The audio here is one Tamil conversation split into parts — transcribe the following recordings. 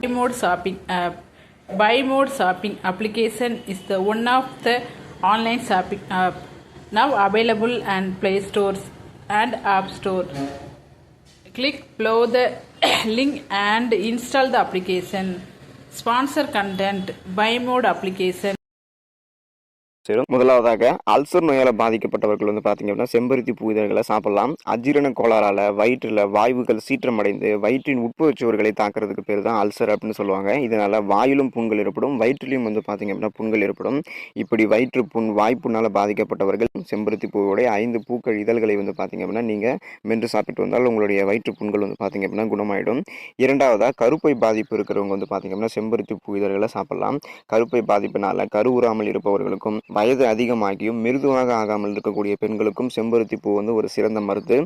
Buy Mode Shopping app. Buy Mode Shopping application is the one of the online shopping app now available and Play Stores and App Store. Click below the link and install the application. Sponsor content. Buy Mode application. சேரும். முதலாவதாக அல்சர் நோயால் பாதிக்கப்பட்டவர்கள் வந்து பார்த்தீங்க அப்படின்னா செம்பருத்தி பூ இதழ்களை சாப்பிடலாம். அஜீரண கோளாறால் வயிற்றில் வாய்வுகள் சீற்றமடைந்து வயிற்றின் உட்புறச்சுவர்களை தாக்குறதுக்கு பேர் தான் அல்சர் அப்படின்னு சொல்லுவாங்க. இதனால் வாயிலும் புண்கள் ஏற்படும் வயிற்றிலையும் வந்து பார்த்தீங்க அப்படின்னா புண்கள் ஏற்படும். இப்படி வயிற்று புண் வாய்ப்புண்ணால் பாதிக்கப்பட்டவர்கள் செம்பருத்தி பூவோடைய ஐந்து பூக்கள் இதழ்களை வந்து பார்த்தீங்க அப்படின்னா நீங்கள் மென்று சாப்பிட்டு வந்தால் உங்களுடைய வயிற்று புண்கள் வந்து பார்த்தீங்க அப்படின்னா குணமாயிடும். இரண்டாவதாக கருப்பை பாதிப்பு இருக்கிறவங்க வந்து பார்த்தீங்க அப்படின்னா செம்பருத்தி பூ இதழ்களை சாப்பிடலாம். கருப்பை பாதிப்பினால் கருவுறாமல் இருப்பவர்களுக்கும் வயது அதிகமாகியும் மிருதுவாக ஆகாமல் இருக்கக்கூடிய பெண்களுக்கும் செம்பருத்தி பூ வந்து ஒரு சிறந்த மருந்து.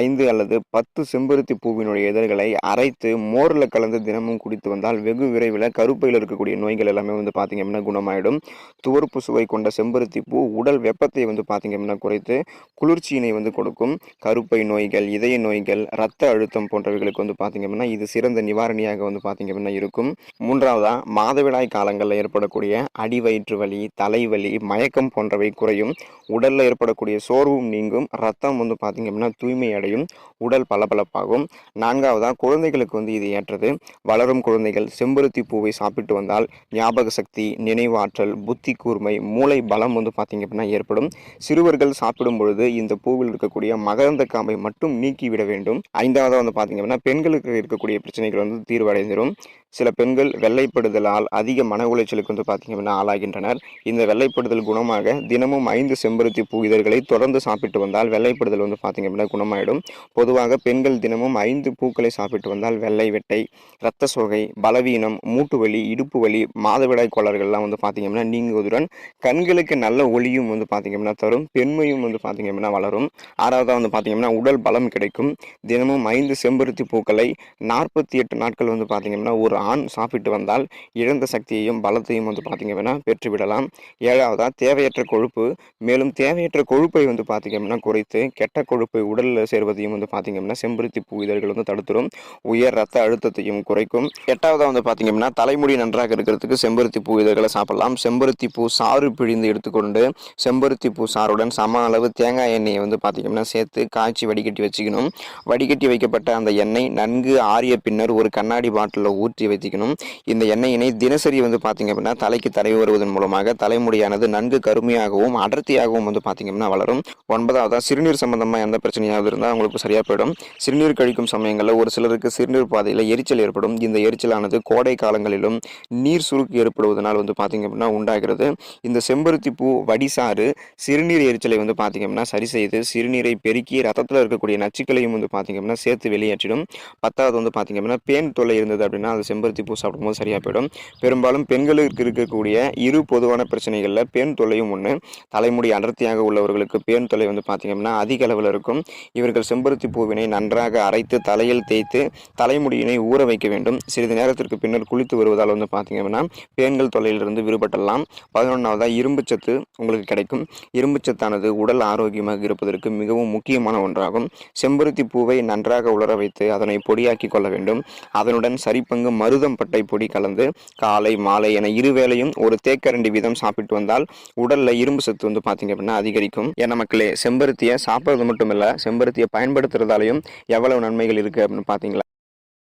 ஐந்து அல்லது பத்து செம்பருத்தி பூவினுடைய இதழ்களை அரைத்து மோரில் கலந்து தினமும் குடித்து வந்தால் வெகு விரைவில் கருப்பையில் இருக்கக்கூடிய நோய்கள் எல்லாமே வந்து பார்த்திங்க அப்படின்னா குணமாயிடும். துவர்ப்பு சுவை கொண்ட செம்பருத்தி பூ உடல் வெப்பத்தை வந்து பார்த்திங்க அப்படின்னா குறைத்து குளிர்ச்சியினை வந்து கொடுக்கும். கருப்பை நோய்கள் இதய நோய்கள் இரத்த அழுத்தம் போன்றவைகளுக்கு வந்து பார்த்தீங்க அப்படின்னா இது சிறந்த நிவாரணியாக வந்து பார்த்திங்க அப்படின்னா இருக்கும். மூன்றாவதாக மாதவிடாய் காலங்களில் ஏற்படக்கூடிய அடிவயிற்று வலி தலைவலி மயக்கம் போன்றவை குறையும். உடலில் ஏற்படக்கூடிய சோர்வும் நீங்கும். ரத்தம் வந்து பார்த்தீங்க அப்படின்னா தூய்மை அடையும். உடல் பளபளப்பாகும். நான்காவதாக குழந்தைகளுக்கு வந்து இது ஏற்றது. வளரும் குழந்தைகள் செம்பருத்தி பூவை சாப்பிட்டு வந்தால் ஞாபக சக்தி நினைவாற்றல் புத்தி கூர்மை மூளை பலம் வந்து பார்த்தீங்க அப்படின்னா ஏற்படும். சிறுவர்கள் சாப்பிடும் பொழுது இந்த பூவில் இருக்கக்கூடிய மகரந்த காம்பை மட்டும் நீக்கிவிட வேண்டும். ஐந்தாவதாக வந்து பார்த்தீங்க அப்படின்னா பெண்களுக்கு இருக்கக்கூடிய பிரச்சனைகள் வந்து தீர்வடைந்திடும் சில பெண்கள் வெள்ளைப்படுதலால் அதிக மன உளைச்சலுக்கு வந்து பார்த்திங்க அப்படின்னா ஆளாகின்றனர். இந்த வெள்ளைப்படுதல் குணமாக தினமும் ஐந்து செம்பருத்தி பூ இதழ்களை தொடர்ந்து சாப்பிட்டு வந்தால் வெள்ளைப்படுதல் வந்து பார்த்தீங்க அப்படின்னா குணமாயிடும். பொதுவாக பெண்கள் தினமும் ஐந்து பூக்களை சாப்பிட்டு வந்தால் வெள்ளை வெட்டை இரத்த சோகை பலவீனம் மூட்டு வலி இடுப்பு வலி மாதவிடாய் கோளாறுகள்லாம் வந்து பார்த்திங்க அப்படின்னா நீங்குவதுடன் கண்களுக்கு நல்ல ஒளியும் வந்து பார்த்திங்க அப்படின்னா தரும் பெண்மையும் வந்து பார்த்தீங்க அப்படின்னா வளரும். ஆறாவதாக வந்து பார்த்தீங்க அப்படின்னா உடல் பலம் கிடைக்கும். தினமும் ஐந்து செம்பருத்தி பூக்களை நாற்பத்தி எட்டு நாட்கள் வந்து பார்த்திங்க அப்படின்னா ஒரு ஆண் சாப்பிட்டு வந்தால் இழந்த சக்தியையும் பலத்தையும் வந்து பார்த்தீங்க அப்படின்னா பெற்றுவிடலாம். ஏழாவதாக தேவையற்ற கொழுப்பு. மேலும் தேவையற்ற கொழுப்பை வந்து பார்த்தீங்க அப்படின்னா குறைத்து கெட்ட கொழுப்பை உடலில் சேர்வதையும் வந்து பார்த்தீங்க அப்படின்னா செம்பருத்தி பூ இதழ்கள் வந்து தடுத்துரும். உயர் ரத்த அழுத்தத்தையும் குறைக்கும். எட்டாவதாக வந்து பார்த்தீங்க அப்படின்னா தலைமுடி நன்றாக இருக்கிறதுக்கு செம்பருத்தி பூ இதழ்களை சாப்பிடலாம். செம்பருத்தி பூ சாறு பிழிந்து எடுத்துக்கொண்டு செம்பருத்தி பூ சாறுடன் சம அளவு தேங்காய் எண்ணெயை வந்து பார்த்தீங்கன்னா சேர்த்து காய்ச்சி வடிகட்டி வச்சுக்கணும். வடிகட்டி வைக்கப்பட்ட அந்த எண்ணெய் நன்கு ஆறிய பின்னர் ஒரு கண்ணாடி பாட்டிலில் ஊற்றி வைத்திக்கணும். இந்த எண்ணெயினை தினசரி வந்து பார்த்திங்க அப்படின்னா தலைக்கு தடவி வருவதன் மூலமாக தலைமுடியானது நன்கு கருமையாகவும் அடர்த்தியாகவும் வந்து பார்த்தீங்கன்னா வளரும். ஒன்பதாவதா சிறுநீர் சம்பந்தமாக எந்த பிரச்சனையாவது இருந்தால் உங்களுக்கு சரியாக போயிடும். சிறுநீர் கழிக்கும் சமயங்களில் ஒரு சிலருக்கு சிறுநீர் பாதையில் எரிச்சல் ஏற்படும். இந்த எரிச்சலானது கோடை காலங்களிலும் நீர் சுருக்கு ஏற்படுவதனால் வந்து பார்த்தீங்க அப்படின்னா உண்டாகிறது. இந்த செம்பருத்தி பூ வடிசாறு சிறுநீர் எரிச்சலை வந்து பார்த்தீங்க அப்படின்னா சரி செய்து சிறுநீரை பெருக்கி ரத்தத்தில் இருக்கக்கூடிய நச்சுக்களையும் வந்து பார்த்தீங்க அப்படின்னா சேர்த்து வெளியேற்றிடும். பத்தாவது வந்து பார்த்தீங்க அப்படின்னா பேன் தொல்லை இருந்தது அப்படின்னா அது செம்பருத்தி பூ சாப்பிடும்போது சரியாக போயிடும். பெரும்பாலும் பெண்களுக்கு இருக்கக்கூடிய இரு பொதுவான பிரச்சனைகளில் பேன் தொல்லையும் ஒன்று தலைமுடி அடர்த்தியாக உள்ளவர்களுக்கு பேன் தொல்லை வந்து பார்த்தீங்க அப்படின்னா அதிக அளவில் இருக்கும். இவர்கள் செம்பருத்தி பூவினை நன்றாக அரைத்து தலையில் தேய்த்து தலைமுடியினை ஊற வைக்க வேண்டும். சிறிது நேரத்திற்கு பின்னர் குளித்து வருவதால் வந்து பார்த்தீங்க அப்படின்னா பேன்கள் தொல்லையிலிருந்து விடுபட்டலாம் பதினொன்றாவதாக இரும்புச்சத்து உங்களுக்கு கிடைக்கும். இரும்புச்சத்தானது உடல் ஆரோக்கியமாக இருப்பதற்கு மிகவும் முக்கியமான ஒன்றாகும். செம்பருத்தி பூவை நன்றாக உலர வைத்து அதனை பொடியாக்கி கொள்ள வேண்டும். அதனுடன் சரிப்பங்கு மருதம் பட்டை பொடி கலந்து காலை மாலை என இருவேளையும் ஒரு தேக்கரண்டி வீதம் சாப்பிட்டு வந்தால் உடல்ல இரும்பு சத்து வந்து பார்த்தீங்க அப்படின்னா அதிகரிக்கும். ஏன்னா மக்களே செம்பருத்தியை சாப்பிட்றது மட்டும் இல்லை செம்பருத்தியை பயன்படுத்துறதாலையும் எவ்வளவு நன்மைகள் இருக்கு அப்படின்னு பார்த்தீங்களா